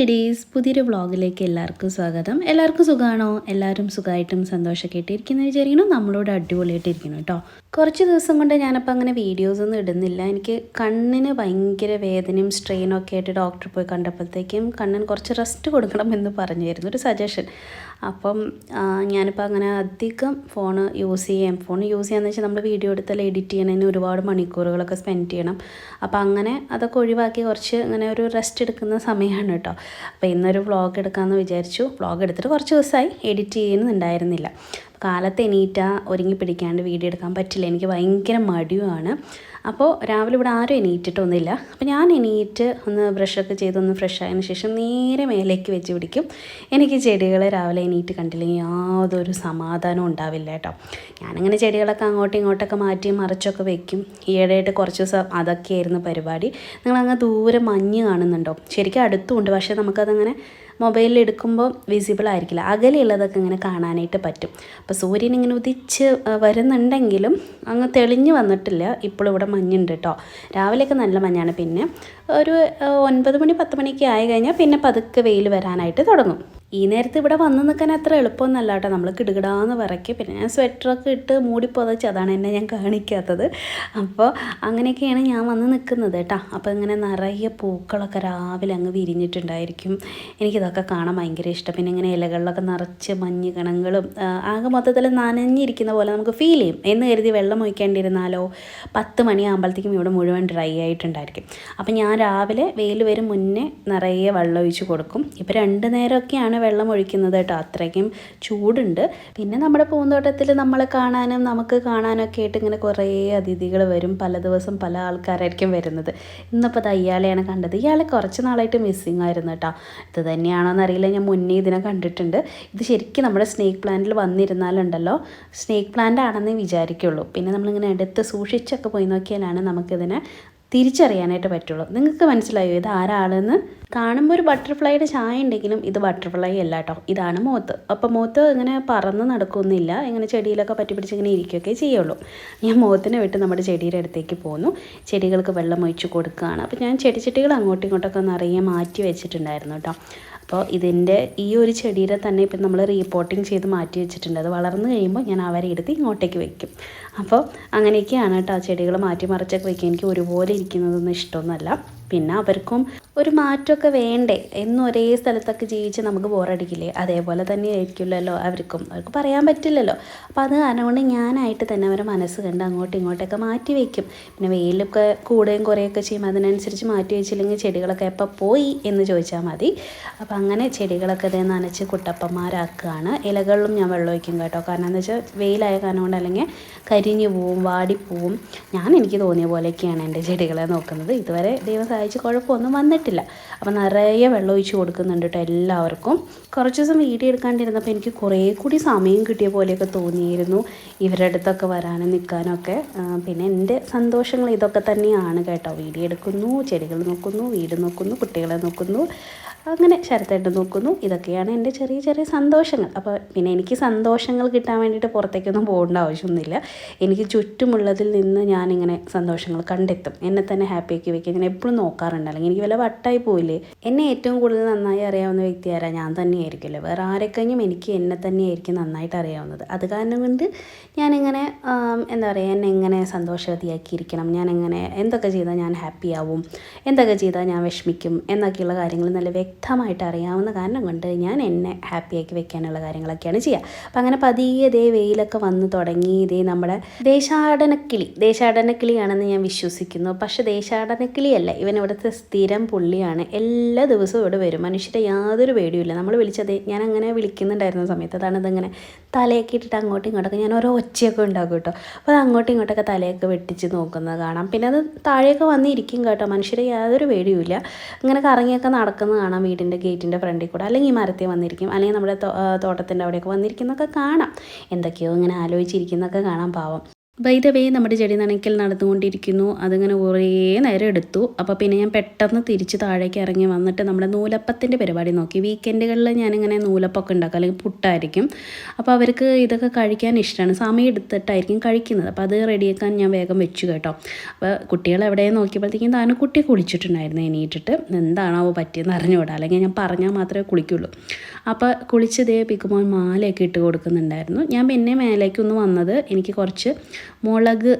Kiddies പുതിയൊരു വ്ളോഗിലേക്ക് എല്ലാവർക്കും സ്വാഗതം. എല്ലാവർക്കും സുഖമാണോ എല്ലാവരും സുഖമായിട്ടും സന്തോഷമൊക്കെ ആയിട്ടിരിക്കുന്ന വിചാരിക്കണം നമ്മളോട് അടിപൊളിയായിട്ട് ഇരിക്കുന്നു കേട്ടോ. കുറച്ച് ദിവസം കൊണ്ട് ഞാനപ്പോൾ അങ്ങനെ വീഡിയോസ് ഒന്നും ഇടുന്നില്ല. എനിക്ക് കണ്ണിന് ഭയങ്കര വേദനയും സ്ട്രെയിനും ഒക്കെ ആയിട്ട് ഡോക്ടറെ പോയി കണ്ടപ്പോഴത്തേക്കും കണ്ണിന് കുറച്ച് റെസ്റ്റ് കൊടുക്കണം എന്ന് പറഞ്ഞായിരുന്നു. ഒരു സജഷൻ അപ്പം ഞാനിപ്പോൾ അങ്ങനെ അധികം ഫോൺ യൂസ് ചെയ്യാം. ഫോൺ യൂസ് ചെയ്യാന്ന് വെച്ചാൽ നമ്മൾ വീഡിയോ എടുത്താൽ എഡിറ്റ് ചെയ്യണതിന് ഒരുപാട് മണിക്കൂറുകളൊക്കെ സ്പെൻഡ് ചെയ്യണം. അപ്പോൾ അങ്ങനെ അതൊക്കെ ഒഴിവാക്കി കുറച്ച് ഇങ്ങനെ ഒരു റെസ്റ്റ് എടുക്കുന്ന സമയമാണ് കേട്ടോ അപ്പോൾ ഇന്നൊരു വ്ളോഗ് എടുക്കാമെന്ന് വിചാരിച്ചു. വ്ളോഗ് എടുത്തിട്ട് കുറച്ച് ദിവസമായി എഡിറ്റ് ചെയ്യുന്നുണ്ടായിരുന്നില്ല. കാലത്ത് എണീറ്റ ഒരുങ്ങി പിടിക്കാണ്ട് വീഡിയോ എടുക്കാൻ പറ്റില്ല. എനിക്ക് ഭയങ്കര മടിയുമാണ് അപ്പോൾ രാവിലെ ഇവിടെ ആരും എണീറ്റിട്ടൊന്നുമില്ല. അപ്പോൾ ഞാൻ എണീറ്റ് ഒന്ന് ബ്രഷൊക്കെ ചെയ്തൊന്ന് ഫ്രഷ് ആയതിനു ശേഷം നേരെ മേലേക്ക് വെച്ച് പിടിക്കും. എനിക്ക് ചെടികളെ രാവിലെ എണീറ്റ് കണ്ടില്ലെങ്കിൽ യാതൊരു സമാധാനവും ഉണ്ടാവില്ല കേട്ടോ. ഞാനിങ്ങനെ ചെടികളൊക്കെ അങ്ങോട്ടും ഇങ്ങോട്ടൊക്കെ മാറ്റി മറിച്ചൊക്കെ വെക്കും. ഈയിടെയായിട്ട് കുറച്ച് ദിവസം അതൊക്കെയായിരുന്നു പരിപാടി. നിങ്ങളങ്ങ് ദൂരെ മഞ്ഞ് കാണുന്നുണ്ടോ? ശരിക്കും അടുത്തുമുണ്ട് പക്ഷേ നമുക്കതങ്ങനെ മൊബൈലിൽ എടുക്കുമ്പോൾ വിസിബിൾ ആയിരിക്കില്ല. അകലെയുള്ളതൊക്കെ ഇങ്ങനെ കാണാനായിട്ട് പറ്റും. അപ്പോൾ സൂര്യൻ ഇങ്ങനെ ഉദിച്ച് വരുന്നുണ്ടെങ്കിലും അങ്ങ് തെളിഞ്ഞു വന്നിട്ടില്ല. ഇപ്പോഴും ഇവിടെ മഞ്ഞുണ്ട് കേട്ടോ രാവിലെയൊക്കെ നല്ല മഞ്ഞാണ്. പിന്നെ ഒരു ഒൻപത് മണി പത്ത് മണിയൊക്കെ ആയി കഴിഞ്ഞാൽ പിന്നെ പതുക്കെ വെയിൽ വരാനായിട്ട് തുടങ്ങും. ഈ നേരത്ത് ഇവിടെ വന്ന് നിൽക്കാൻ അത്ര എളുപ്പമൊന്നുമല്ല കേട്ടോ. നമ്മൾ കിടുകിടാന്ന് വിറയ്ക്കും. പിന്നെ ഞാൻ സ്വെറ്ററൊക്കെ ഇട്ട് മൂടി അതാണ് എന്നെ ഞാൻ കാണിക്കാത്തത്. അപ്പോൾ അങ്ങനെയൊക്കെയാണ് ഞാൻ വന്ന് നിൽക്കുന്നത് കേട്ടോ. അപ്പോൾ ഇങ്ങനെ നിറയെ പൂക്കളൊക്കെ രാവിലെ അങ്ങ് വിരിഞ്ഞിട്ടുണ്ടായിരിക്കും. എനിക്കിതൊക്കെ കാണാൻ ഭയങ്കര ഇഷ്ടം. പിന്നെ ഇങ്ങനെ ഇലകളിലൊക്കെ നിറച്ച് മഞ്ഞ് കണങ്ങളും ആകെ മൊത്തത്തിൽ നനഞ്ഞിരിക്കുന്ന പോലെ നമുക്ക് ഫീൽ ചെയ്യും. എന്ന് കരുതി വെള്ളം ഒഴിക്കേണ്ടിയിരുന്നാലോ പത്ത് മണിയാകുമ്പോഴത്തേക്കും ഇവിടെ മുഴുവൻ ഡ്രൈ ആയിട്ടുണ്ടായിരിക്കും. അപ്പോൾ ഞാൻ രാവിലെ വെയിൽ വരും മുന്നേ നിറയെ വെള്ളം ഒഴിച്ച് കൊടുക്കും. ഇപ്പോൾ രണ്ട് നേരമൊക്കെയാണ് വെള്ളം ഒഴിക്കുന്നത് കേട്ടോ. അത്രയ്ക്കും ചൂടുണ്ട്. പിന്നെ നമ്മുടെ പൂന്തോട്ടത്തിൽ നമ്മളെ കാണാനും നമുക്ക് കാണാനൊക്കെ ആയിട്ട് ഇങ്ങനെ കുറേ അതിഥികൾ വരും. പല ദിവസം പല ആൾക്കാരായിരിക്കും വരുന്നത്. ഇന്നിപ്പോൾ അത് ഇയാളെയാണ് കണ്ടത്. ഇയാളെ കുറച്ച് നാളായിട്ട് മിസ്സിങ് ആയിരുന്നു കേട്ടോ. ഇത് തന്നെയാണോ എന്നറിയില്ല ഞാൻ മുന്നേ ഇതിനെ കണ്ടിട്ടുണ്ട്. ഇത് ശരിക്കും നമ്മുടെ സ്നേക്ക് പ്ലാന്റിൽ വന്നിരുന്നാലുണ്ടല്ലോ. Snake plant ആണെന്നേ വിചാരിക്കുള്ളൂ. പിന്നെ നമ്മളിങ്ങനെ എടുത്ത് സൂക്ഷിച്ചൊക്കെ പോയി നോക്കിയാലാണ് നമുക്കിതിനെ തിരിച്ചറിയാനായിട്ട് പറ്റുള്ളൂ. നിങ്ങൾക്ക് മനസ്സിലായോ? ഇത് ആരാളെന്ന്? കാണുമ്പോൾ ഒരു ബട്ടർഫ്ലൈയുടെ ചായ ഉണ്ടെങ്കിലും ഇത് ബട്ടർഫ്ലൈ അല്ല കേട്ടോ ഇതാണ് മോത്ത്. അപ്പോൾ മോത്ത് ഇങ്ങനെ പറന്ന് നടക്കുന്നില്ല. ഇങ്ങനെ ചെടിയിലൊക്കെ പറ്റി പിടിച്ച് ഇങ്ങനെ ഇരിക്കുകയൊക്കെ ചെയ്യുള്ളൂ. ഞാൻ മോത്തിനെ വിട്ട് നമ്മുടെ ചെടിയുടെ അടുത്തേക്ക് പോന്നു. ചെടികൾക്ക് വെള്ളം ഒഴിച്ച് കൊടുക്കുകയാണ്. അപ്പോൾ ഞാൻ ചെടിച്ചട്ടികൾ അങ്ങോട്ടും ഇങ്ങോട്ടൊക്കെ നിറയെ മാറ്റി വെച്ചിട്ടുണ്ടായിരുന്നു കേട്ടോ അപ്പോൾ ഇതിന്റെ ഈ ഒരു ചെടിയുടെ തന്നെ ഇപ്പം നമ്മൾ റീപോർട്ടിങ് ചെയ്ത് മാറ്റി വെച്ചിട്ടുണ്ട്. അത് വളർന്നു കഴിയുമ്പോൾ ഞാൻ അവരെ എടുത്ത് ഇങ്ങോട്ടേക്ക് വെക്കും. അപ്പോൾ അങ്ങനെയൊക്കെയാണ് കേട്ടോ ചെടികൾ മാറ്റിമറിച്ചൊക്കെ വയ്ക്കുക എനിക്ക് ഒരുപോലെ ഇരിക്കുന്നതൊന്നും ഇഷ്ടമൊന്നുമല്ല. പിന്നെ അവർക്കും ഒരു മാറ്റമൊക്കെ വേണ്ടേ? എന്നും ഒരേ സ്ഥലത്തൊക്കെ ജീവിച്ച് നമുക്ക് ബോറടിക്കില്ലേ? അതേപോലെ തന്നെ ആയിരിക്കില്ലല്ലോ അവർക്കും. അവർക്ക് പറയാൻ പറ്റില്ലല്ലോ. അപ്പോൾ അത് കാരണം ഞാനായിട്ട് തന്നെ അവരെ മനസ്സ് കണ്ട് അങ്ങോട്ടും ഇങ്ങോട്ടൊക്കെ മാറ്റി വയ്ക്കും പിന്നെ വെയിലൊക്കെ കൂടുകയും കുറേയൊക്കെ ചെയ്യും അതിനനുസരിച്ച് മാറ്റി വെച്ചില്ലെങ്കിൽ ചെടികളൊക്കെ എപ്പോൾ പോയി എന്ന് ചോദിച്ചാൽ മതി. അപ്പോൾ അങ്ങനെ ചെടികളൊക്കെ ഇതേ നനച്ച് കുട്ടപ്പന്മാരാക്കുകയാണ്. ഇലകളിലും ഞാൻ വെള്ളം വയ്ക്കും കേട്ടോ. കാരണം എന്താ വെച്ചാൽ വെയിലായ കാരണം കൊണ്ട് അല്ലെങ്കിൽ കരിഞ്ഞു പോവും വാടിപ്പോവും. ഞാൻ എനിക്ക് തോന്നിയ പോലെയൊക്കെയാണ് എന്റെ ചെടികളെ നോക്കുന്നത്. ഇതുവരെ ദൈവം സഹായിച്ച് കുഴപ്പമൊന്നും വന്നിട്ടില്ല. അപ്പോൾ നിറയെ വെള്ളം ഒഴിച്ച് കൊടുക്കുന്നുണ്ട് കേട്ടോ എല്ലാവർക്കും. കുറച്ച് ദിവസം വീഡിയോ എടുക്കാണ്ടിരുന്നപ്പോൾ എനിക്ക് കുറേ കൂടി സമയം കിട്ടിയ പോലെയൊക്കെ തോന്നിയിരുന്നു ഇവരുടെ അടുത്തൊക്കെ വരാനും നിൽക്കാനും ഒക്കെ. പിന്നെ എന്റെ സന്തോഷങ്ങൾ ഇതൊക്കെ തന്നെയാണ് കേട്ടോ. വീഡിയോ എടുക്കുന്നു ചെടികൾ നോക്കുന്നു വീട് നോക്കുന്നു കുട്ടികളെ നോക്കുന്നു അങ്ങനെ ശരത്തായിട്ട് നോക്കുന്നു. ഇതൊക്കെയാണ് എന്റെ ചെറിയ ചെറിയ സന്തോഷങ്ങൾ. അപ്പോൾ പിന്നെ എനിക്ക് സന്തോഷങ്ങൾ കിട്ടാൻ വേണ്ടിയിട്ട് പുറത്തേക്കൊന്നും പോകേണ്ട ആവശ്യമൊന്നുമില്ല. എനിക്ക് ചുറ്റുമുള്ളതിൽ നിന്ന് ഞാനിങ്ങനെ സന്തോഷങ്ങൾ കണ്ടെത്തും. എന്നെ തന്നെ ഹാപ്പിയാക്കി വെക്കുക ഞാൻ എപ്പോഴും നോക്കാറുണ്ട്. അല്ലെങ്കിൽ എനിക്ക് വല്ല വട്ടായി പോയില്ലേ? എന്നെ ഏറ്റവും കൂടുതൽ നന്നായി അറിയാവുന്ന വ്യക്തി ആരാ? ഞാൻ തന്നെയായിരിക്കുമല്ലോ? വേറെ ആരെക്കഴിഞ്ഞും എനിക്ക് എന്നെ തന്നെയായിരിക്കും നന്നായിട്ട് അറിയാവുന്നത്. അത് കാരണം കൊണ്ട് ഞാനിങ്ങനെ എന്താ പറയുക എന്നെ എങ്ങനെ സന്തോഷവതിയാക്കിയിരിക്കണം? ഞാൻ എങ്ങനെ എന്തൊക്കെ ചെയ്താൽ ഞാൻ ഹാപ്പി ആവും? എന്തൊക്കെ ചെയ്താൽ ഞാൻ വിഷമിക്കും? എന്നൊക്കെയുള്ള കാര്യങ്ങൾ നല്ല വ്യക്തമായിട്ട് അറിയാവുന്ന കാരണം കൊണ്ട് ഞാൻ എന്നെ ഹാപ്പിയാക്കി വെക്കാനുള്ള കാര്യങ്ങളൊക്കെയാണ് ചെയ്യുക. അപ്പം അങ്ങനെ പതിയെ ഇതേ വെയിലൊക്കെ വന്ന് തുടങ്ങി ഇതേ നമ്മുടെ ദേശാടനക്കിളി. ദേശാടനക്കിളിയാണെന്ന് ഞാൻ വിശ്വസിക്കുന്നു. പക്ഷേ ദേശാടനക്കിളിയല്ല. ഇവൻ ഇവിടുത്തെ സ്ഥിരം പുള്ളിയാണ്. എല്ലാ ദിവസവും ഇവിടെ വരും. മനുഷ്യരെ യാതൊരു പേടിയുമില്ല. നമ്മൾ വിളിച്ചത് ഞാൻ അങ്ങനെ വിളിക്കുന്നുണ്ടായിരുന്ന സമയത്ത് അതാണ് ഇതിങ്ങനെ തലയൊക്കെ ഇട്ടിട്ട് അങ്ങോട്ടും ഇങ്ങോട്ടൊക്കെ ഞാൻ ഓരോ ഒച്ചയൊക്കെ ഉണ്ടാക്കും കേട്ടോ. അപ്പോൾ അത് അങ്ങോട്ടും ഇങ്ങോട്ടൊക്കെ തലയൊക്കെ വെട്ടിച്ച് നോക്കുന്നത് കാണാം. പിന്നെ അത് താഴെയൊക്കെ വന്നിരിക്കും കേട്ടോ. മനുഷ്യരെ യാതൊരു പേടിയുമില്ല. ഇങ്ങനെ കറങ്ങിയൊക്കെ നടക്കുന്നത് കാണാം വീടിന്റെ ഗേറ്റിന്റെ ഫ്രണ്ടിൽ കൂടെ. അല്ലെങ്കിൽ മരത്തിൽ വന്നിരിക്കും. അല്ലെങ്കിൽ നമ്മുടെ തോട്ടത്തിന്റെ അവിടെയൊക്കെ വന്നിരിക്കുന്നൊക്കെ കാണാം. എന്തൊക്കെയോ ഇങ്ങനെ ആലോചിച്ചിരിക്കുന്നൊക്കെ കാണാം പാവം. ബൈ ദ വേ നമ്മുടെ ചെടി നനയ്ക്കൽ നടന്നുകൊണ്ടിരിക്കുന്നു. അതിങ്ങനെ കുറേ നേരം എടുത്തു. അപ്പോൾ പിന്നെ ഞാൻ പെട്ടെന്ന് തിരിച്ച് താഴേക്ക് ഇറങ്ങി വന്നിട്ട് നമ്മുടെ നൂലപ്പത്തിന്റെ പരിപാടി നോക്കി. വീക്കെൻഡുകളിൽ ഞാനിങ്ങനെ നൂലപ്പൊക്കെ ഉണ്ടാക്കും അല്ലെങ്കിൽ പുട്ടായിരിക്കും. അപ്പോൾ അവർക്ക് ഇതൊക്കെ കഴിക്കാൻ ഇഷ്ടമാണ്. സമയം എടുത്തിട്ടായിരിക്കും കഴിക്കുന്നത്. അപ്പോൾ അത് റെഡിയാക്കാൻ ഞാൻ വേഗം വെച്ചു കേട്ടോ. അപ്പോൾ കുട്ടികൾ എവിടെ നോക്കിയപ്പോഴത്തേക്കും താനും കുട്ടി കുളിച്ചിട്ടുണ്ടായിരുന്നു എണീറ്റിട്ട്. എന്താണാവോ പറ്റിയെന്ന് അറിഞ്ഞുകൂടാ. അല്ലെങ്കിൽ ഞാൻ പറഞ്ഞാൽ മാത്രമേ കുളിക്കുള്ളൂ. അപ്പോൾ കുളിച്ചതേ പിക്കുമോൻ മാലയൊക്കെ ഇട്ട് കൊടുക്കുന്നുണ്ടായിരുന്നു. ഞാൻ പിന്നെ മേലേക്കൊന്ന് വന്നത് എനിക്ക് കുറച്ച് മുളക്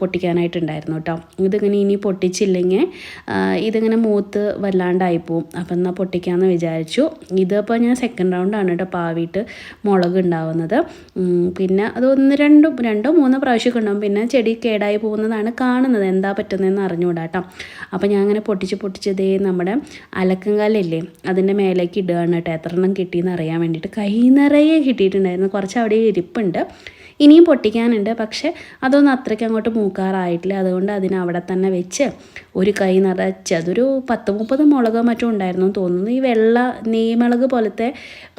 പൊട്ടിക്കാനായിട്ടുണ്ടായിരുന്നു കേട്ടോ. ഇതിങ്ങനെ ഇനി പൊട്ടിച്ചില്ലെങ്കിൽ ഇതിങ്ങനെ മൂത്ത് വല്ലാണ്ടായി പോവും. അപ്പം എന്നാൽ പൊട്ടിക്കാമെന്ന് വിചാരിച്ചു. ഇതിപ്പോൾ ഞാൻ സെക്കൻഡ് റൗണ്ടാണ് കേട്ടോ പാവിയിട്ട് മുളക് ഉണ്ടാവുന്നത്. പിന്നെ അത് ഒന്ന് രണ്ടും രണ്ടോ മൂന്നോ പ്രാവശ്യമൊക്കെ ഉണ്ടാവും. പിന്നെ ചെടി കേടായി പോകുന്നതാണ് കാണുന്നത്. എന്താ പറ്റുന്നതെന്ന് അറിഞ്ഞുകൂടാ കേട്ടോ. ഞാൻ അങ്ങനെ പൊട്ടിച്ച് പൊട്ടിച്ചതേ നമ്മുടെ അലക്കങ്കാലില്ലേ അതിന്റെ മേലേക്ക് ഇടുകയാണ് കേട്ടോ. എത്ര എണ്ണം കിട്ടിയെന്ന് അറിയാൻ വേണ്ടിയിട്ട്. കൈ നിറയെ കിട്ടിയിട്ടുണ്ടായിരുന്നു. കുറച്ച് അവിടെ ഇരിപ്പുണ്ട്. ഇനിയും പൊട്ടിക്കാനുണ്ട്. പക്ഷേ അതൊന്നും അത്രയ്ക്ക് അങ്ങോട്ട് മൂക്കാറായിട്ടില്ല. അതുകൊണ്ട് അതിനെ അവിടെ തന്നെ വെച്ച് ഒരു കൈ നിറച്ച് അതൊരു പത്ത് മുപ്പത് മുളകോ മറ്റോ ഉണ്ടായിരുന്നു തോന്നുന്നു. ഈ വെള്ള നെയ്മുളക് പോലത്തെ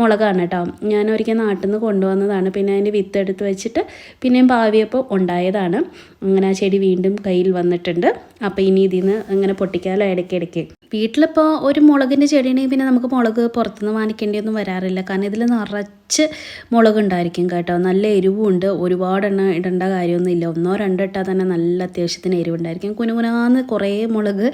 മുളകാണ് കേട്ടോ. ഞാൻ ഒരിക്കൽ നാട്ടിൽ നിന്ന് കൊണ്ടുവന്നതാണ്. പിന്നെ അതിന്റെ വിത്ത് എടുത്ത് വെച്ചിട്ട് പിന്നെയും പാവിയപ്പോൾ ഉണ്ടായതാണ്. അങ്ങനെ ആ ചെടി വീണ്ടും കയ്യിൽ വന്നിട്ടുണ്ട്. അപ്പോൾ ഇനി ഇതിൽ നിന്ന് ഇങ്ങനെ പൊട്ടിക്കാമല്ലോ ഇടയ്ക്കിടയ്ക്ക്. വീട്ടിലിപ്പോൾ ഒരു മുളകിന്റെ ചെടിയാണെങ്കിൽ പിന്നെ നമുക്ക് മുളക് പുറത്തുനിന്ന് വാങ്ങിക്കേണ്ടിയൊന്നും വരാറില്ല. കാരണം ഇതിൽ നിറച്ച് മുളക് ഉണ്ടായിരിക്കും കേട്ടോ. നല്ല എരിവുണ്ട്. ഒരുപാടെണ്ണം ഇടേണ്ട കാര്യമൊന്നുമില്ല. ഒന്നോ രണ്ടോ ഇട്ടാൽ തന്നെ നല്ല അത്യാവശ്യത്തിന് എരിവുണ്ടായിരിക്കും. കുനുകുനാന്ന് കുറേ മുളക്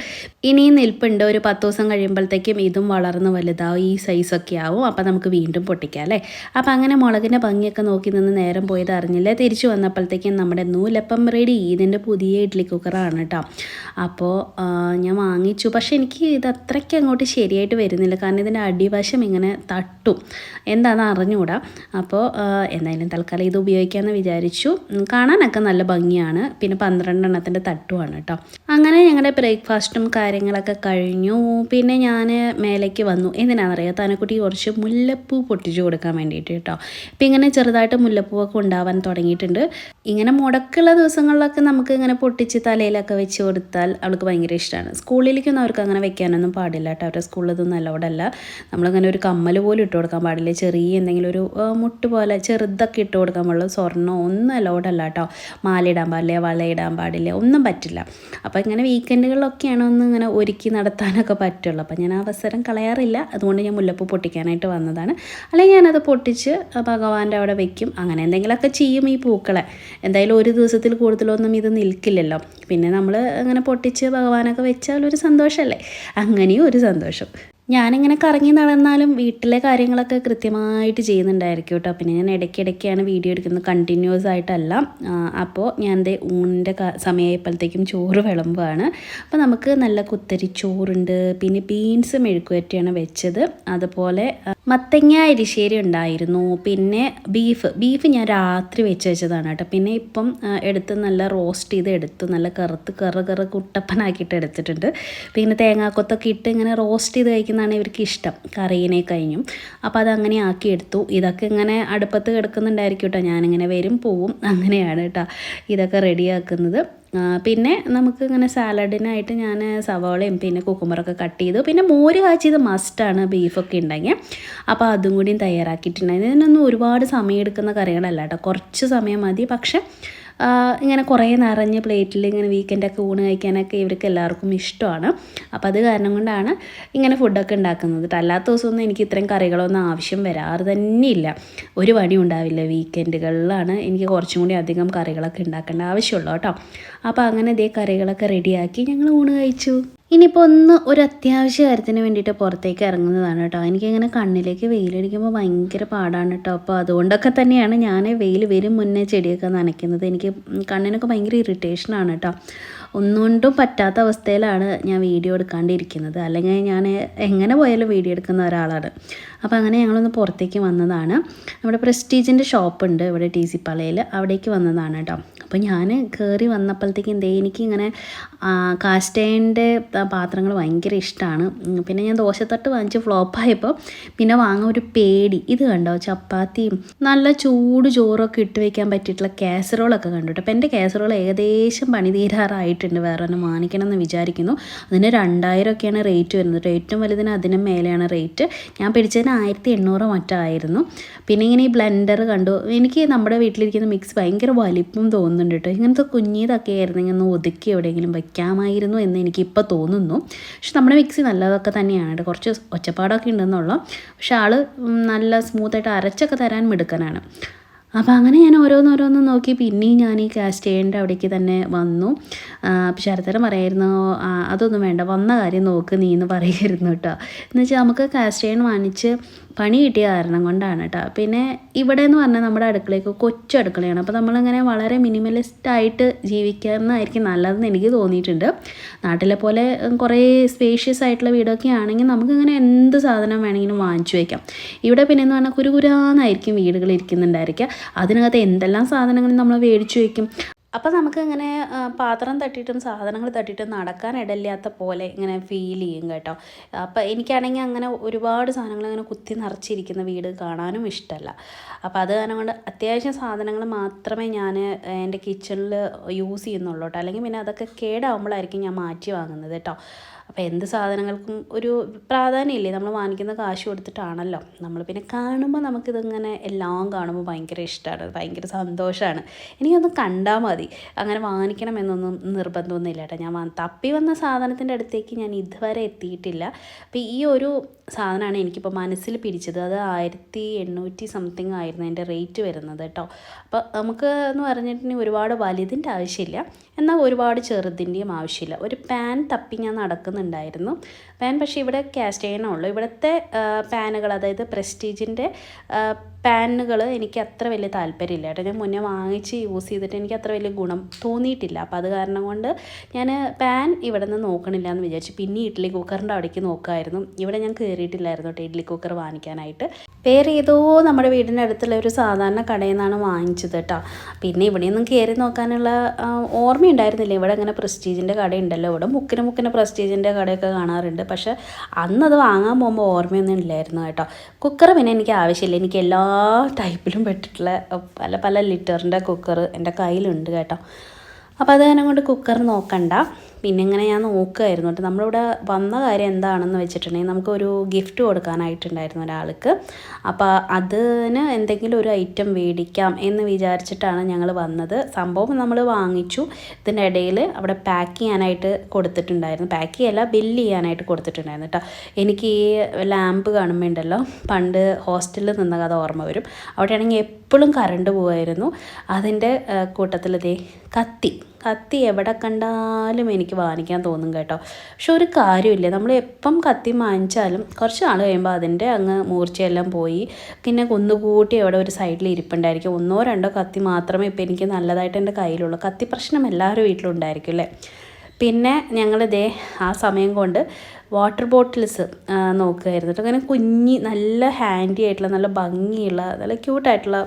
ഇനിയും നിൽപ്പുണ്ട്. ഒരു പത്ത് ദിവസം കഴിയുമ്പോഴത്തേക്കും ഇതും വളർന്ന് വലുതാവും ഈ സൈസൊക്കെ ആവും. അപ്പോൾ നമുക്ക് വീണ്ടും പൊട്ടിക്കാം അല്ലേ? അപ്പോൾ അങ്ങനെ മുളകിന്റെ ഭംഗിയൊക്കെ നോക്കി നിന്ന് നേരം പോയത് അറിഞ്ഞില്ല. തിരിച്ചു വന്നപ്പോഴത്തേക്കും നമ്മുടെ നൂലപ്പം റെഡി. ഇതിന്റെ പുതിയ ഇഡ്ഡലി കുക്കറാണ് കേട്ടോ അപ്പോൾ ഞാൻ വാങ്ങിച്ചു. പക്ഷേ എനിക്ക് ഇത് അത്രയ്ക്ക് അങ്ങോട്ട് ശരിയായിട്ട് വരുന്നില്ല. കാരണം ഇതിന്റെ അടിവശം ഇങ്ങനെ തട്ടും. എന്താണെന്ന് അറിഞ്ഞുകൂടാ അപ്പോൾ എന്തായാലും തൽക്കാലം ഇത് ഉപയോഗിക്കാമെന്ന് വിചാരിച്ചു. കാണാനൊക്കെ നല്ല ഭംഗിയാണ്. പിന്നെ പന്ത്രണ്ടെണ്ണത്തിന്റെ തട്ടുമാണ് കേട്ടോ. അങ്ങനെ ഞങ്ങളുടെ ബ്രേക്ക്ഫാസ്റ്റും കാര്യങ്ങളൊക്കെ കഴിഞ്ഞു. പിന്നെ ഞാൻ മേലേക്ക് വന്നു. എന്തിനാണെന്നറിയാം തനക്കുട്ടി കുറച്ച് മുല്ലപ്പൂ പൊട്ടിച്ചു കൊടുക്കാൻ വേണ്ടിയിട്ട് കേട്ടോ. ഇപ്പം ഇങ്ങനെ ചെറുതായിട്ട് മുല്ലപ്പൂവൊക്കെ ഉണ്ടാവാൻ തുടങ്ങിയിട്ടുണ്ട്. ഇങ്ങനെ മുടക്കുള്ള ദിവസങ്ങളിലൊക്കെ നമുക്ക് ഇങ്ങനെ പൊട്ടിച്ച് തലയിലൊക്കെ വെച്ച് കൊടുത്താൽ അവൾക്ക് ഭയങ്കര ഇഷ്ടമാണ് സ്കൂളിലേക്കൊന്നും അവർക്ക് അങ്ങനെ വെക്കാനൊന്നും പാടില്ല കേട്ടോ. അവരുടെ സ്കൂളിൽ ഇതൊന്നും അലൗഡല്ല നമ്മളിങ്ങനെ ഒരു കമ്മൽ പോലും ഇട്ട് കൊടുക്കാൻ പാടില്ല. ചെറിയ എന്തെങ്കിലും ആ, മുട്ട് പോലെ ചെറുതൊക്കെ ഇട്ട് കൊടുക്കാൻ പാടുള്ളൂ. സ്വർണം ഒന്നും അലൗഡല്ല കേട്ടോ മാലയിടാൻ പാടില്ല വളയിടാൻ പാടില്ല ഒന്നും പറ്റില്ല. അപ്പോൾ ഇങ്ങനെ വീക്കെൻഡുകളിലൊക്കെയാണ് ഒന്ന് ഇങ്ങനെ ഒരുക്കി നടത്താനൊക്കെ പറ്റുള്ളൂ. അപ്പോൾ ഞാൻ അവസരം കളയാറില്ല. അതുകൊണ്ട് ഞാൻ മുല്ലപ്പൂ പൊട്ടിക്കാനായിട്ട് വന്നതാണ്. അല്ലെങ്കിൽ ഞാനത് പൊട്ടിച്ച് ഭഗവാന്റെ അവിടെ വെക്കും. അങ്ങനെ എന്തെങ്കിലുമൊക്കെ ചെയ്യും ഈ പൂക്കളെ. എന്തായാലും ഒരു ദിവസത്തിൽ കൂടുതലൊന്നും ഇത് നിൽക്കില്ലല്ലോ. പിന്നെ നമ്മൾ അങ്ങനെ പൊട്ടിച്ച് ഭഗവാനൊക്കെ വെച്ചാൽ ഒരു സന്തോഷമല്ലേ അങ്ങനെയും ഒരു സന്തോഷം. ഞാനിങ്ങനെ കറങ്ങി നടന്നാലും വീട്ടിലെ കാര്യങ്ങളൊക്കെ കൃത്യമായിട്ട് ചെയ്യുന്നുണ്ടായിരിക്കും കേട്ടോ. പിന്നെ ഞാൻ ഇടയ്ക്കിടയ്ക്കാണ് വീഡിയോ എടുക്കുന്നത്. കണ്ടിന്യൂസ് ആയിട്ടല്ല. അപ്പോൾ ഞാൻ എന്റെ ഊണിന്റെ സമയമായപ്പോഴത്തേക്കും ചോറ് വിളമ്പുകയാണ് അപ്പോൾ നമുക്ക് നല്ല കുത്തരി ചോറുണ്ട് പിന്നെ ബീൻസ് മെഴുക്കുവരട്ടിയാണ് വെച്ചത്. അതുപോലെ മത്തങ്ങ എരിശ്ശേരി ഉണ്ടായിരുന്നു. പിന്നെ ബീഫ് ബീഫ് ഞാൻ രാത്രി വെച്ച് വെച്ചതാണ് കേട്ടോ. പിന്നെ ഇപ്പം എടുത്ത് നല്ല റോസ്റ്റ് ചെയ്ത് എടുത്തു നല്ല കറുത്ത് കറ കറ കുട്ടപ്പനാക്കിയിട്ട് എടുത്തിട്ടുണ്ട്. പിന്നെ തേങ്ങാക്കൊത്തൊക്കെ ഇട്ട് ഇങ്ങനെ റോസ്റ്റ് ചെയ്ത് കഴിക്കുന്നതാണ് ഇവർക്ക് ഇഷ്ടം. കറിയിനെ കഴിഞ്ഞും. അപ്പോൾ അതങ്ങനെ ആക്കിയെടുത്തു ഇതൊക്കെ ഇങ്ങനെ അടുപ്പത്ത് കിടക്കുന്നുണ്ടായിരിക്കും കേട്ടോ. ഞാനിങ്ങനെ വരും പോവും. അങ്ങനെയാണ് കേട്ടോ ഇതൊക്കെ റെഡിയാക്കുന്നത് പിന്നെ നമുക്ക് ഇങ്ങനെ സാലഡിനായിട്ട് ഞാൻ സവാളയും പിന്നെ കുക്കുമ്പറൊക്കെ കട്ട് ചെയ്തു. പിന്നെ മോര് കാച്ചിയത് മസ്റ്റാണ് ബീഫൊക്കെ ഉണ്ടെങ്കിൽ അപ്പോൾ അതും കൂടിയും തയ്യാറാക്കിയിട്ടുണ്ടായിരുന്നു. ഇതിനൊന്നും ഒരുപാട് സമയം എടുക്കുന്ന കറികളല്ല കേട്ടോ. കുറച്ച് സമയം മതി. പക്ഷെ ഇങ്ങനെ കുറേ നിറഞ്ഞ പ്ലേറ്റിൽ ഇങ്ങനെ വീക്കെൻഡൊക്കെ ഊണ് കഴിക്കാനൊക്കെ ഇവർക്ക് എല്ലാവർക്കും ഇഷ്ടമാണ്. അപ്പോൾ അത് കാരണം കൊണ്ടാണ് ഇങ്ങനെ ഫുഡൊക്കെ ഉണ്ടാക്കുന്നത്. അല്ലാത്ത ദിവസമൊന്നും എനിക്ക് ഇത്രയും കറികളൊന്നും ആവശ്യം വരാറ് തന്നെയില്ല. ഒരു പണി ഉണ്ടാവില്ല വീക്കെൻഡുകളിലാണ് എനിക്ക് കുറച്ചും കൂടി അധികം കറികളൊക്കെ ഉണ്ടാക്കേണ്ട ആവശ്യമുള്ളൂ കേട്ടോ. അപ്പോൾ അങ്ങനെ ഇതേ കറികളൊക്കെ റെഡിയാക്കി ഞങ്ങൾ ഊണ് കഴിച്ചു. ഇനിയിപ്പോൾ ഒന്ന് ഒരു അത്യാവശ്യ കാര്യത്തിന് വേണ്ടിയിട്ട് പുറത്തേക്ക് ഇറങ്ങുന്നതാണ് കേട്ടോ. എനിക്കിങ്ങനെ കണ്ണിലേക്ക് വെയിലടിക്കുമ്പോൾ ഭയങ്കര പാടാണ് കേട്ടോ. അപ്പോൾ അതുകൊണ്ടൊക്കെ തന്നെയാണ് ഞാൻ വെയിൽ വരും മുന്നേ ചെടിയൊക്കെ നനയ്ക്കുന്നത്. എനിക്ക് കണ്ണിനൊക്കെ ഭയങ്കര ഇറിറ്റേഷനാണ് കേട്ടോ. ഒന്നുകൊണ്ടും പറ്റാത്ത അവസ്ഥയിലാണ് ഞാൻ വീഡിയോ എടുക്കാണ്ടിരിക്കുന്നത്. അല്ലെങ്കിൽ ഞാൻ എങ്ങനെ പോയാലും വീഡിയോ എടുക്കുന്ന ഒരാളാണ്. അപ്പോൾ അങ്ങനെ ഞങ്ങളൊന്ന് പുറത്തേക്ക് വന്നതാണ്. നമ്മുടെ പ്രസ്റ്റീജിന്റെ ഷോപ്പുണ്ട് ഇവിടെ ടി സി പളയിൽ അവിടേക്ക് വന്നതാണ് കേട്ടോ. അപ്പോൾ ഞാൻ കയറി വന്നപ്പോഴത്തേക്ക് ദേ എനിക്കിങ്ങനെ കാസ്റ്റേന്റെ പാത്രങ്ങൾ ഭയങ്കര ഇഷ്ടമാണ് പിന്നെ ഞാൻ ദോശത്തട്ട് വാങ്ങിച്ച് ഫ്ലോപ്പായപ്പോൾ പിന്നെ വാങ്ങാൻ ഒരു പേടി. ഇത് കണ്ടോ? ചപ്പാത്തിയും നല്ല ചൂട് ചോറൊക്കെ ഇട്ട് വെക്കാൻ പറ്റിയിട്ടുള്ള കാസറോളൊക്കെ കണ്ടു കേട്ടോ അപ്പോൾ എന്റെ കാസറോൾ ഏകദേശം പണി തീരാറായിട്ടുണ്ട്. വേറെ ഒന്ന് വാങ്ങിക്കണം എന്ന് വിചാരിക്കുന്നു. അതിന് രണ്ടായിരം ഒക്കെയാണ് റേറ്റ് വരുന്നത് ഏറ്റവും വലുതിന് അതിനും മേലെയാണ് റേറ്റ്. ഞാൻ പിടിച്ചതിന് ആയിരത്തി എണ്ണൂറ് മറ്റായിരുന്നു പിന്നെ ഇങ്ങനെ ഈ ബ്ലെൻഡർ കണ്ടു. എനിക്ക് നമ്മുടെ വീട്ടിലിരിക്കുന്ന മിക്സ് ഭയങ്കര വലിപ്പം തോന്നുന്നുണ്ട് കേട്ടോ. ഇങ്ങനത്തെ കുഞ്ഞിതൊക്കെ ആയിരുന്നെങ്കിൽ ഒന്ന് ഒതുക്കി എവിടെയെങ്കിലും വയ്ക്കാമായിരുന്നു എന്ന് എനിക്കിപ്പോൾ തോന്നുന്നു. പക്ഷെ നമ്മുടെ മിക്സി നല്ലതൊക്കെ തന്നെയാണ് കേട്ടോ. കുറച്ച് ഒച്ചപ്പാടൊക്കെ ഉണ്ടെന്നുള്ളൂ. പക്ഷെ ആൾ നല്ല സ്മൂത്തായിട്ട് അരച്ചൊക്കെ തരാൻ മിടുക്കനാണ്. അപ്പോൾ അങ്ങനെ ഞാൻ ഓരോന്നോരോന്ന് നോക്കി. പിന്നെയും ഞാൻ ഈ കാസ്റ്റ് ചെയ്യേണ്ട അവിടേക്ക് തന്നെ വന്നു. അപ്പോൾ ശരത്തരം പറയായിരുന്നു അതൊന്നും വേണ്ട. വന്ന കാര്യം നോക്ക് നീ എന്ന് പറയായിരുന്നു കേട്ടോ. എന്ന് വെച്ചാൽ നമുക്ക് ചെയ്യാൻ വാങ്ങിച്ച് പണി കിട്ടിയ കാരണം കൊണ്ടാണ് കേട്ടോ പിന്നെ ഇവിടെ എന്ന് പറഞ്ഞാൽ നമ്മുടെ അടുക്കളയൊക്കെ കൊച്ചു അടുക്കളയാണ് അപ്പോൾ നമ്മളിങ്ങനെ വളരെ മിനിമലിസ്റ്റ് ആയിട്ട് ജീവിക്കുന്നതായിരിക്കും നല്ലതെന്ന് എനിക്ക് തോന്നിയിട്ടുണ്ട്. നാട്ടിലെ പോലെ കുറേ സ്പേഷ്യസ് ആയിട്ടുള്ള വീടൊക്കെ ആണെങ്കിൽ നമുക്കിങ്ങനെ എന്ത് സാധനം വേണമെങ്കിലും വാങ്ങിച്ചു വയ്ക്കാം ഇവിടെ പിന്നെ എന്ന് പറഞ്ഞാൽ കുരുകുരാന്നായിരിക്കും വീടുകൾ ഇരിക്കുന്നുണ്ടായിരിക്കുക. അതിനകത്ത് എന്തെല്ലാം സാധനങ്ങളും നമ്മൾ മേടിച്ചു വയ്ക്കും അപ്പോൾ നമുക്ക് ഇങ്ങനെ പാത്രം തട്ടിയിട്ടും സാധനങ്ങൾ തട്ടിയിട്ടും നടക്കാൻ പോലെ ഇങ്ങനെ ഫീൽ ചെയ്യും കേട്ടോ. അപ്പോൾ എനിക്കാണെങ്കിൽ അങ്ങനെ ഒരുപാട് സാധനങ്ങൾ ഇങ്ങനെ കുത്തി നിറച്ചിരിക്കുന്ന വീട് കാണാനും ഇഷ്ടമല്ല അപ്പോൾ അത് കാരണം കൊണ്ട് അത്യാവശ്യം സാധനങ്ങൾ മാത്രമേ ഞാൻ എന്റെ കിച്ചണിൽ യൂസ് ചെയ്യുന്നുള്ളൂ കേട്ടോ. അല്ലെങ്കിൽ പിന്നെ അതൊക്കെ കേടാവുമ്പോഴായിരിക്കും ഞാൻ മാറ്റി വാങ്ങുന്നത് കേട്ടോ. അപ്പോൾ എന്ത് സാധനങ്ങൾക്കും ഒരു പ്രാധാന്യമില്ലേ? നമ്മൾ വാങ്ങിക്കുന്ന കാശ് കൊടുത്തിട്ടാണല്ലോ. നമ്മൾ പിന്നെ കാണുമ്പോൾ നമുക്കിതിങ്ങനെ എല്ലാം കാണുമ്പോൾ ഭയങ്കര ഇഷ്ടമാണ് ഭയങ്കര സന്തോഷമാണ് എനിക്കൊന്ന് കണ്ടാൽ മതി. അങ്ങനെ വാങ്ങിക്കണമെന്നൊന്നും നിർബന്ധമൊന്നുമില്ല കേട്ടോ. ഞാൻ തപ്പി വന്ന സാധനത്തിന്റെ അടുത്തേക്ക് ഞാൻ ഇതുവരെ എത്തിയിട്ടില്ല. അപ്പോൾ ഈ ഒരു സാധനമാണ് എനിക്കിപ്പോൾ മനസ്സിൽ പിടിച്ചത്. അത് ആയിരത്തി എണ്ണൂറ്റി സംതിങ് ആയിരുന്നു അതിന്റെ റേറ്റ് വരുന്നത് കേട്ടോ. അപ്പോൾ നമുക്ക് എന്ന് പറഞ്ഞിട്ടുണ്ടെങ്കിൽ ഒരുപാട് വലുതിന്റെ ആവശ്യമില്ല. എന്നാൽ ഒരുപാട് ചെറുതിന്റെയും ആവശ്യമില്ല. ഒരു പാൻ തപ്പി ഞാൻ നടക്കുന്നുണ്ടായിരുന്നു. പാൻ പക്ഷേ ഇവിടെ കാസ്റ്റ് ചെയ്യണമുള്ളൂ ഇവിടുത്തെ പാനുകൾ അതായത് പ്രസ്റ്റീജിന്റെ പാനുകൾ എനിക്ക് അത്ര വലിയ താല്പര്യമില്ല കേട്ടോ. ഞാൻ മുന്നേ വാങ്ങിച്ച് യൂസ് ചെയ്തിട്ട് എനിക്ക് അത്ര വലിയ ഗുണം തോന്നിയിട്ടില്ല. അപ്പോൾ അത് കാരണം കൊണ്ട് ഞാൻ പാൻ ഇവിടെ നിന്ന് നോക്കണില്ല എന്ന് വിചാരിച്ചു. പിന്നെ ഇഡ്ഡലി കുക്കറിന്റെ അവിടേക്ക് നോക്കുമായിരുന്നു. ഇവിടെ ഞാൻ കയറിയിട്ടില്ലായിരുന്നു കേട്ടോ ഇഡ്ഡലി കുക്കർ വാങ്ങിക്കാനായിട്ട്. വേറെ ഏതോ നമ്മുടെ വീടിന്റെ അടുത്തുള്ള ഒരു സാധാരണ കടയിൽ നിന്നാണ് വാങ്ങിച്ചത് കേട്ടോ. പിന്നെ ഇവിടെയൊന്നും കയറി നോക്കാനുള്ള ഓർമ്മയുണ്ടായിരുന്നില്ല. ഇവിടെ അങ്ങനെ പ്രസ്റ്റീജിന്റെ കടയുണ്ടല്ലോ. ഇവിടെ മുക്കിന് മുക്കിന് പ്രസ്റ്റീജിന്റെ കടയൊക്കെ കാണാറുണ്ട്. പക്ഷേ അന്നത് വാങ്ങാൻ പോകുമ്പോൾ ഓർമ്മയൊന്നും ഇല്ലായിരുന്നു കേട്ടോ. കുക്കർ പിന്നെ എനിക്ക് ആവശ്യമില്ല. എനിക്ക് എല്ലാ ടൈപ്പിലും പെട്ടിട്ടുള്ള പല പല ലിറ്ററിന്റെ കുക്കർ എന്റെ കയ്യിലുണ്ട് കേട്ടോ. അപ്പോൾ അത് കൊണ്ട് കുക്കർ നോക്കണ്ട. പിന്നെ ഇങ്ങനെ ഞാൻ നോക്കുമായിരുന്നു കേട്ടോ. നമ്മളിവിടെ വന്ന കാര്യം എന്താണെന്ന് വെച്ചിട്ടുണ്ടെങ്കിൽ നമുക്കൊരു ഗിഫ്റ്റ് കൊടുക്കാനായിട്ടുണ്ടായിരുന്നു ഒരാൾക്ക്. അപ്പോൾ അതിന് എന്തെങ്കിലും ഒരു ഐറ്റം മേടിക്കാം എന്ന് വിചാരിച്ചിട്ടാണ് ഞങ്ങൾ വന്നത്. സംഭവം നമ്മൾ വാങ്ങിച്ചു. ഇതിന്റെ ഇടയിൽ അവിടെ പാക്ക് ചെയ്യാനായിട്ട് കൊടുത്തിട്ടുണ്ടായിരുന്നു. പാക്ക് ചെയ്യല്ല ബില്ല് ചെയ്യാനായിട്ട് കൊടുത്തിട്ടുണ്ടായിരുന്നു കേട്ടോ. എനിക്ക് ഈ ലാമ്പ് കാണുമ്പോൾ ഉണ്ടല്ലോ പണ്ട് ഹോസ്റ്റലിൽ നിന്ന കഥ ഓർമ്മ വരും. അവിടെയാണെങ്കിൽ എപ്പോഴും കറണ്ട് പോകുമായിരുന്നു അതിന്റെ കൂട്ടത്തിൽ ദേ കത്തി. കത്തി എവിടെ കണ്ടാലും എനിക്ക് വാങ്ങിക്കാൻ തോന്നും കേട്ടോ. പക്ഷെ ഒരു കാര്യമില്ല. നമ്മൾ എപ്പം കത്തി വാങ്ങിച്ചാലും കുറച്ച് നാൾ കഴിയുമ്പോൾ അതിന്റെ അങ്ങ് മൂർച്ചയെല്ലാം പോയി. പിന്നെ കുന്നുകൂട്ടി എവിടെ ഒരു സൈഡിൽ ഇരിപ്പുണ്ടായിരിക്കും. ഒന്നോ രണ്ടോ കത്തി മാത്രമേ ഇപ്പോൾ എനിക്ക് നല്ലതായിട്ട് എന്റെ കയ്യിലുള്ളൂ. കത്തി പ്രശ്നം എല്ലാവരും വീട്ടിലും ഉണ്ടായിരിക്കും അല്ലേ? പിന്നെ ഞങ്ങളിതേ ആ സമയം കൊണ്ട് വാട്ടർ ബോട്ടിൽസ് നോക്കുകയായിരുന്നു കേട്ടോ അങ്ങനെ കുഞ്ഞി നല്ല ഹാൻഡി ആയിട്ടുള്ള നല്ല ഭംഗിയുള്ള നല്ല ക്യൂട്ടായിട്ടുള്ള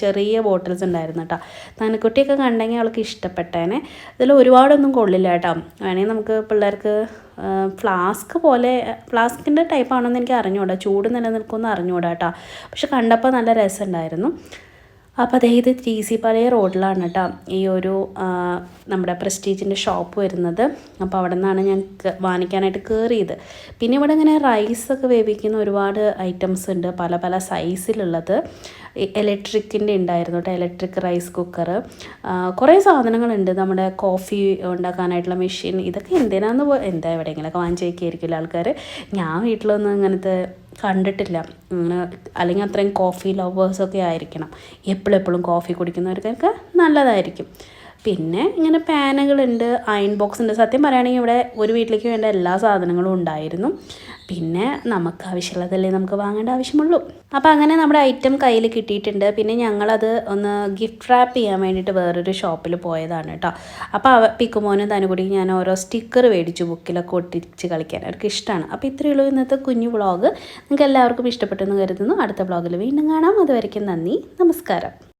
ചെറിയ ബോട്ടിൽസ് ഉണ്ടായിരുന്നു കേട്ടോ നനക്കുട്ടിയൊക്കെ കണ്ടെങ്കിൽ അവൾക്ക് ഇഷ്ടപ്പെട്ടേനെ. ഇതിൽ ഒരുപാടൊന്നും കൊള്ളില്ല കേട്ടോ വേണമെങ്കിൽ നമുക്ക് പിള്ളേർക്ക് ഫ്ലാസ്ക് പോലെ ഫ്ലാസ്കിന്റെ ടൈപ്പ് ആണെന്ന് എനിക്ക് അറിഞ്ഞുകൂടാ ചൂട് നിലനിൽക്കുമെന്ന് അറിഞ്ഞുകൂടാ കേട്ടോ പക്ഷെ കണ്ടപ്പോൾ നല്ല രസമുണ്ടായിരുന്നു. അപ്പോൾ അദ്ദേഹം ഇത് ടി സി പഴയ റോഡിലാണ് കേട്ടോ ഈ ഒരു നമ്മുടെ പ്രസ്റ്റീജിന്റെ ഷോപ്പ് വരുന്നത്. അപ്പോൾ അവിടെ നിന്നാണ് ഞാൻ വാങ്ങിക്കാനായിട്ട് കയറിയത് പിന്നെ ഇവിടെ ഇങ്ങനെ റൈസൊക്കെ വേവിക്കുന്ന ഒരുപാട് ഐറ്റംസ് ഉണ്ട്. പല പല സൈസിലുള്ളത് ഇലക്ട്രിക്കിന്റെ ഉണ്ടായിരുന്നു കേട്ടോ ഇലക്ട്രിക് റൈസ് കുക്കർ കുറേ സാധനങ്ങളുണ്ട്. നമ്മുടെ കോഫി ഉണ്ടാക്കാനായിട്ടുള്ള മെഷീൻ ഇതൊക്കെ എന്തിനാന്ന് എന്താ എവിടെയെങ്കിലുമൊക്കെ വാങ്ങിച്ചേക്കായിരിക്കില്ല ആൾക്കാർ ഞാൻ വീട്ടിലൊന്നും ഇങ്ങനത്തെ കണ്ടിട്ടില്ല. അല്ലെങ്കിൽ അത്രയും കോഫി ലവേഴ്സൊക്കെ ആയിരിക്കണം. എപ്പോഴും എപ്പോഴും കോഫി കുടിക്കുന്നവർക്കൊക്കെ നല്ലതായിരിക്കും. പിന്നെ ഇങ്ങനെ പാനുകളുണ്ട് അയൺ ബോക്സ് ഉണ്ട്. സത്യം പറയുകയാണെങ്കിൽ ഇവിടെ ഒരു വീട്ടിലേക്ക് വേണ്ട എല്ലാ സാധനങ്ങളും ഉണ്ടായിരുന്നു. പിന്നെ നമുക്ക് ആവശ്യമുള്ളതല്ലേ നമുക്ക് വാങ്ങേണ്ട ആവശ്യമുള്ളൂ. അപ്പോൾ അങ്ങനെ നമ്മുടെ ഐറ്റം കയ്യിൽ കിട്ടിയിട്ടുണ്ട്. പിന്നെ ഞങ്ങളത് ഒന്ന് ഗിഫ്റ്റ് റാപ്പ് ചെയ്യാൻ വേണ്ടിയിട്ട് വേറൊരു ഷോപ്പിൽ പോയതാണ് കേട്ടോ. അപ്പോൾ അവ പിക്കുമോനും തനുകൂടി ഞാൻ ഓരോ സ്റ്റിക്കർ മേടിച്ചു ബുക്കിലൊക്കെ ഒട്ടിച്ച് കളിക്കാൻ. അവർക്ക് ഇഷ്ടമാണ് അപ്പോൾ ഇത്രയേ ഉള്ളൂ ഇന്നത്തെ കുഞ്ഞു വ്ളോഗ് നിങ്ങൾക്ക് എല്ലാവർക്കും ഇഷ്ടപ്പെട്ടെന്ന് കരുതുന്നു. അടുത്ത വ്ളോഗിൽ വീണ്ടും കാണാം. അതുവരയ്ക്കും നന്ദി. നമസ്കാരം.